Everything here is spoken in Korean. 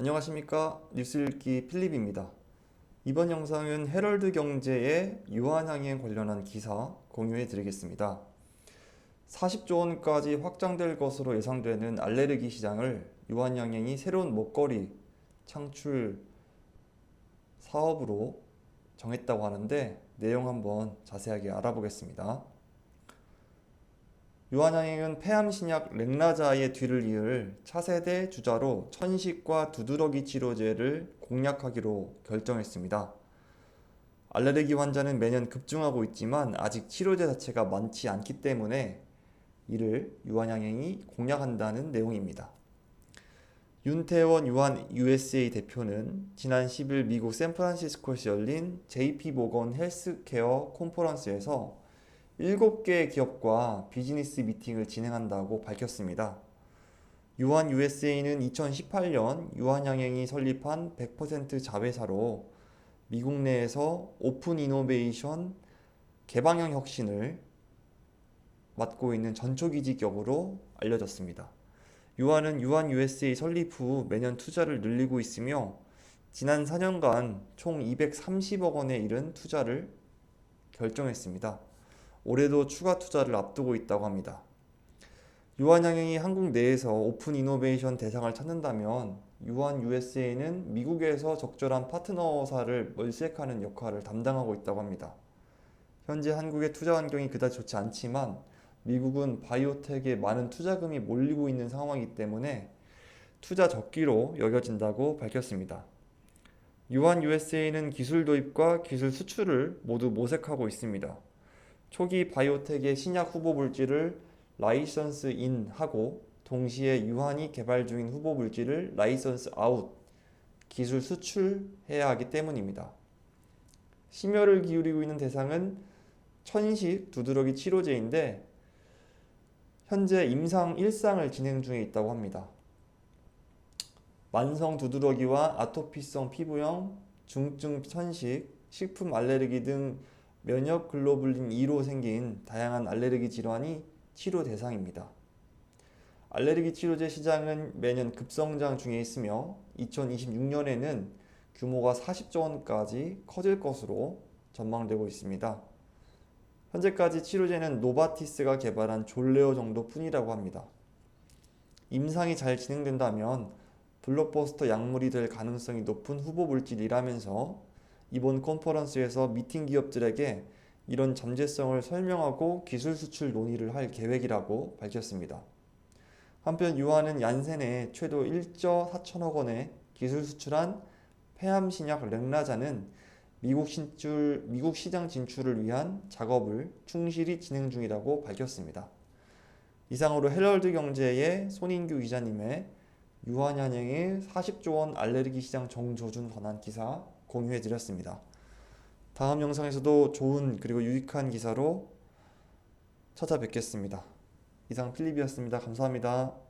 안녕하십니까 뉴스 읽기 필립입니다. 이번 영상은 헤럴드 경제의 유한양행 관련한 기사 공유해 드리겠습니다. 40조 원까지 확장될 것으로 예상되는 알레르기 시장을 유한양행이 새로운 먹거리 창출 사업으로 정했다고 하는데 내용 한번 자세하게 알아보겠습니다. 유한양행은 폐암 신약 렉나자의 뒤를 이을 차세대 주자로 천식과 두드러기 치료제를 공략하기로 결정했습니다. 알레르기 환자는 매년 급증하고 있지만 아직 치료제 자체가 많지 않기 때문에 이를 유한양행이 공략한다는 내용입니다. 윤태원 유한 USA 대표는 지난 10일 미국 샌프란시스코에서 열린 JP 모건 헬스케어 콘퍼런스에서 7개 기업과 비즈니스 미팅을 진행한다고 밝혔습니다. 유한 USA는 2018년 유한양행이 설립한 100% 자회사로 미국 내에서 오픈 이노베이션 개방형 혁신을 맡고 있는 전초기지 기업으로 알려졌습니다. 유한은 유한 USA 설립 후 매년 투자를 늘리고 있으며 지난 4년간 총 230억 원에 이른 투자를 결정했습니다. 올해도 추가 투자를 앞두고 있다고 합니다. 유한양행이 한국 내에서 오픈 이노베이션 대상을 찾는다면 유한 USA는 미국에서 적절한 파트너사를 물색하는 역할을 담당하고 있다고 합니다. 현재 한국의 투자 환경이 그다지 좋지 않지만 미국은 바이오텍에 많은 투자금이 몰리고 있는 상황이기 때문에 투자 적기로 여겨진다고 밝혔습니다. 유한 USA는 기술 도입과 기술 수출을 모두 모색하고 있습니다. 초기 바이오텍의 신약 후보 물질을 라이선스 인 하고 동시에 유한이 개발 중인 후보 물질을 라이선스 아웃 기술 수출해야 하기 때문입니다. 심혈을 기울이고 있는 대상은 천식 두드러기 치료제인데 현재 임상 1상을 진행 중에 있다고 합니다. 만성 두드러기와 아토피성 피부염, 중증 천식, 식품 알레르기 등 면역 글로불린 2로 생긴 다양한 알레르기 질환이 치료 대상입니다. 알레르기 치료제 시장은 매년 급성장 중에 있으며 2026년에는 규모가 40조 원까지 커질 것으로 전망되고 있습니다. 현재까지 치료제는 노바티스가 개발한 졸레오 정도뿐이라고 합니다. 임상이 잘 진행된다면 블록버스터 약물이 될 가능성이 높은 후보 물질이라면서 이번 컨퍼런스에서 미팅 기업들에게 이런 잠재성을 설명하고 기술 수출 논의를 할 계획이라고 밝혔습니다. 한편 유한은 얀센에 최도 1조 4천억 원의 기술 수출한 폐암 신약 렉나자는 미국 신출, 미국 시장 진출을 위한 작업을 충실히 진행 중이라고 밝혔습니다. 이상으로 헤럴드 경제의 손인규 기자님의 유한양행의 40조 원 알레르기 시장 정조준 관한 기사 공유해 드렸습니다. 다음 영상에서도 좋은 그리고 유익한 기사로 찾아뵙겠습니다. 이상 필립이었습니다. 감사합니다.